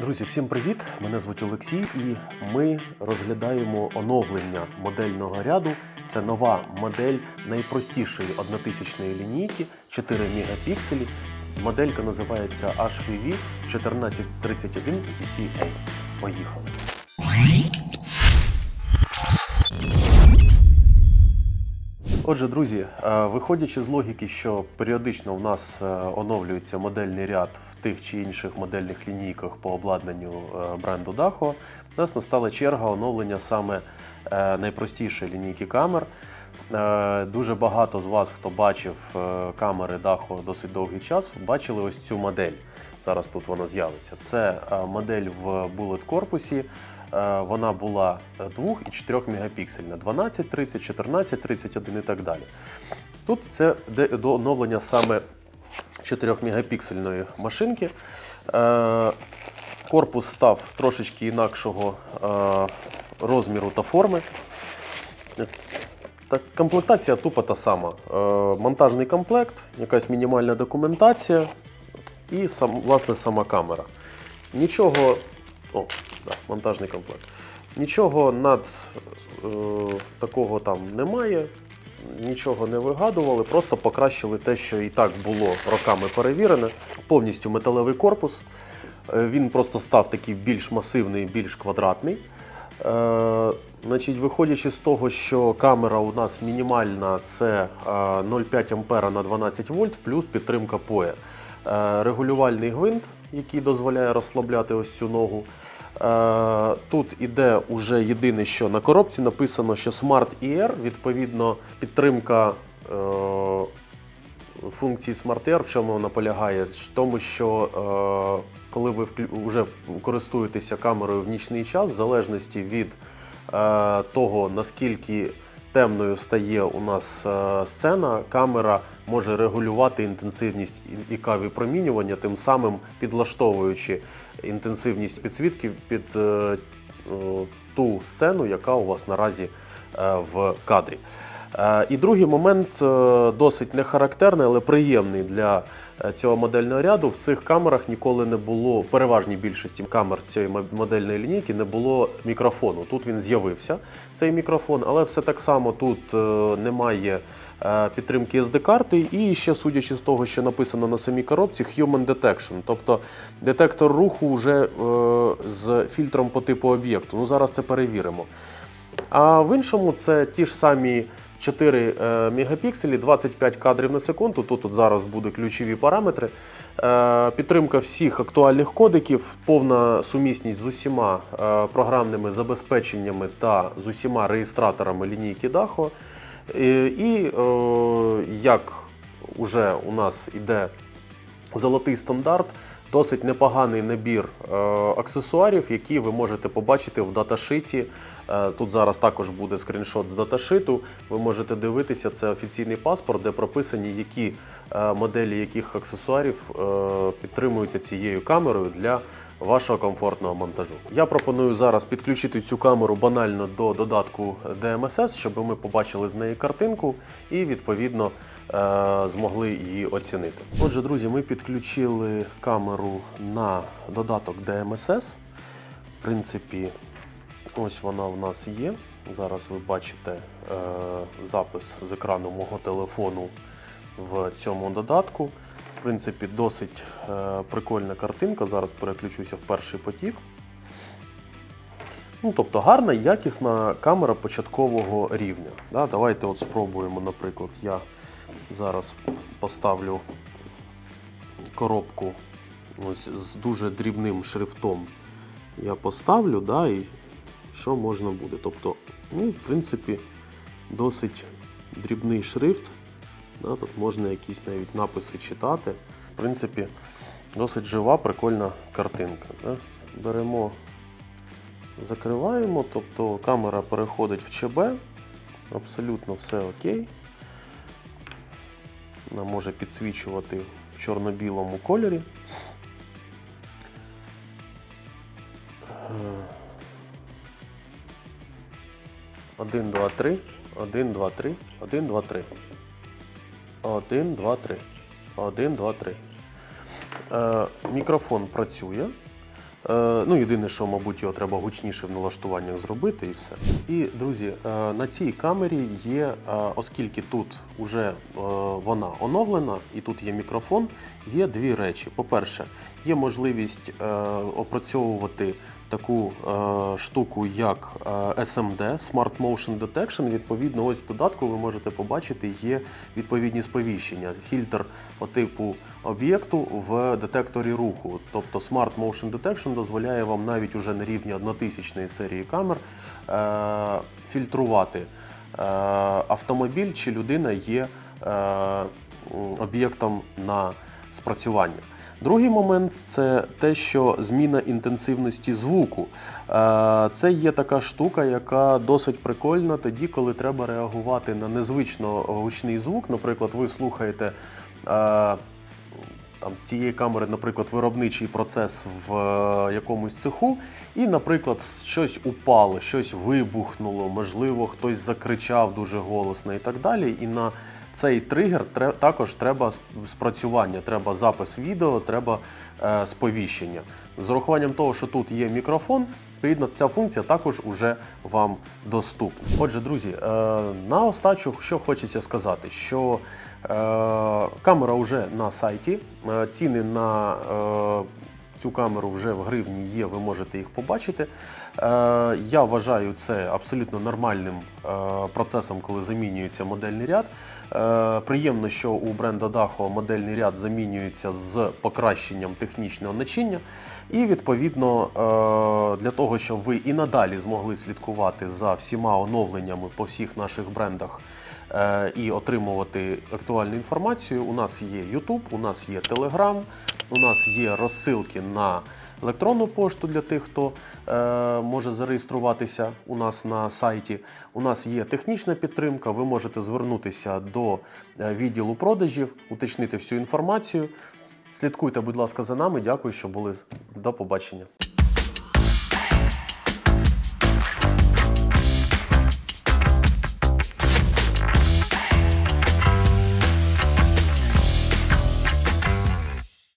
Друзі, всім привіт! Мене звуть Олексій, і ми розглядаємо оновлення модельного ряду. Це нова модель найпростішої однотисячної лінійки 4 мегапікселі. Моделька називається HVV 1431 TCA. Поїхали! Отже, друзі, е, виходячи з логіки, що періодично в нас е, оновлюється модельний ряд в тих чи інших модельних лінійках по обладнанню е, бренду Daho, у нас настала черга оновлення саме найпростішої лінійки камер. Дуже багато з вас, хто бачив камери Daho досить довгий час, бачили ось цю модель. Зараз тут вона з'явиться. Це модель в Bullet корпусі. Е, Вона була 2 і 4 мегапіксельна, 12, 30, 14, 31 і так далі. Тут це до оновлення саме 4 мегапіксельної машинки. Е, Корпус став трошечки інакшого е, розміру та форми. Так, комплектація тупо та сама. Е, монтажний комплект, якась мінімальна документація і сам, власне сама камера. Нічого. О, да, монтажний комплект. Нічого над е, такого там немає, нічого не вигадували, просто покращили те, що і так було роками перевірене. Повністю металевий корпус. Е, Він просто став такий більш масивний, більш квадратний. Е, значить, виходячи з того, що камера у нас мінімальна, це е, 0,5 ампера на 12 вольт, плюс підтримка POE. Е, регулювальний гвинт, який дозволяє розслабляти ось цю ногу. Е, Тут іде уже єдине, що на коробці написано, що Smart ER, відповідно, підтримка е, функції Smart ER, в чому вона полягає? В тому, що е, коли ви вже користуєтеся камерою в нічний час, в залежності від того, наскільки темною стає у нас е, сцена, камера може регулювати інтенсивність і- і випромінювання, тим самим підлаштовуючи інтенсивність підсвітки під е, е, ту сцену, яка у вас наразі в кадрі. Е, І другий момент е, досить нехарактерний, але приємний для е, цього модельного ряду. В цих камерах ніколи не було, в переважній більшості камер цієї модельної лінійки не було мікрофону. Тут він з'явився, цей мікрофон, але все так само тут немає підтримки SD-карти. І ще судячи з того, що написано на самій коробці, Human Detection, тобто детектор руху вже з фільтром по типу об'єкту. Ну зараз це перевіримо. А в іншому це ті ж самі 4 е, мегапікселі, 25 кадрів на секунду. Тут от зараз будуть ключові параметри. Е, Підтримка всіх актуальних кодиків, повна сумісність з усіма е, програмними забезпеченнями та з усіма реєстраторами лінійки Daho. І, як уже у нас іде золотий стандарт, досить непоганий набір е, аксесуарів, які ви можете побачити в даташиті. Е, тут зараз також буде скріншот з даташиту. Ви можете дивитися, це офіційний паспорт, де прописані, які е, моделі яких аксесуарів е, підтримуються цією камерою для вашого комфортного монтажу. Я пропоную зараз підключити цю камеру банально до додатку DMSS, щоб ми побачили з неї картинку і відповідно е, змогли її оцінити. Отже, друзі, ми підключили камеру на додаток DMSS. В принципі, ось вона в нас є. Зараз ви бачите е, запис з екрану мого телефону в цьому додатку. В принципі, досить е, прикольна картинка. Зараз переключуся в перший потік. Ну, тобто гарна, якісна камера початкового рівня. Да? Давайте от спробуємо, наприклад, я зараз поставлю коробку ось з дуже дрібним шрифтом. Я поставлю, да, і що можна буде. Тобто, ну, в принципі, досить дрібний шрифт. Тут можна якісь навіть написи читати. В принципі, досить жива, прикольна картинка. Беремо, закриваємо, тобто камера переходить в ЧБ, абсолютно все окей. Вона може підсвічувати в чорно-білому кольорі. Е, Один, два, три. Один, два, три. Один, два, три. Один, два, три. Один, два, три. Е, мікрофон працює. Е, Ну, єдине, що, мабуть, його треба гучніше в налаштуваннях зробити і все. І, друзі, е, на цій камері є, е, оскільки тут вже вона оновлена і тут є мікрофон, є дві речі. По-перше, є можливість е, опрацьовувати таку е, штуку, як е, SMD, Smart Motion Detection. Відповідно, ось в додатку ви можете побачити, є відповідні сповіщення. Фільтр по типу об'єкту в детекторі руху. Тобто Smart Motion Detection дозволяє вам навіть уже на рівні 1000 серії камер е, фільтрувати е, автомобіль чи людина є е, об'єктом на спрацювання. Другий момент це те, що зміна інтенсивності звуку. Е, Це є така штука, яка досить прикольна тоді, коли треба реагувати на незвично гучний звук. Наприклад, ви слухаєте. е, Там з цієї камери, наприклад, виробничий процес в е, якомусь цеху, і, наприклад, щось упало, щось вибухнуло, можливо, хтось закричав дуже голосно і так далі. І на цей тригер також треба спрацювання, треба запис відео, треба е, сповіщення. З урахуванням того, що тут є мікрофон, відповідно, ця функція також уже вам доступна. Отже, друзі, е, на остачу, що хочеться сказати, що е, камера вже на сайті, е, ціни на е, Цю камеру вже в гривні є, ви можете їх побачити. Е, я вважаю це абсолютно нормальним е, процесом, коли замінюється модельний ряд. Е, приємно, що у бренда Daho модельний ряд замінюється з покращенням технічного начиння. І відповідно для того, щоб ви і надалі змогли слідкувати за всіма оновленнями по всіх наших брендах і отримувати актуальну інформацію. У нас є YouTube, у нас є Telegram, у нас є розсилки на електронну пошту для тих, хто е, може зареєструватися у нас на сайті. У нас є технічна підтримка. Ви можете звернутися до е, відділу продажів, уточнити всю інформацію. Слідкуйте, будь ласка, за нами. Дякую, що були. До побачення.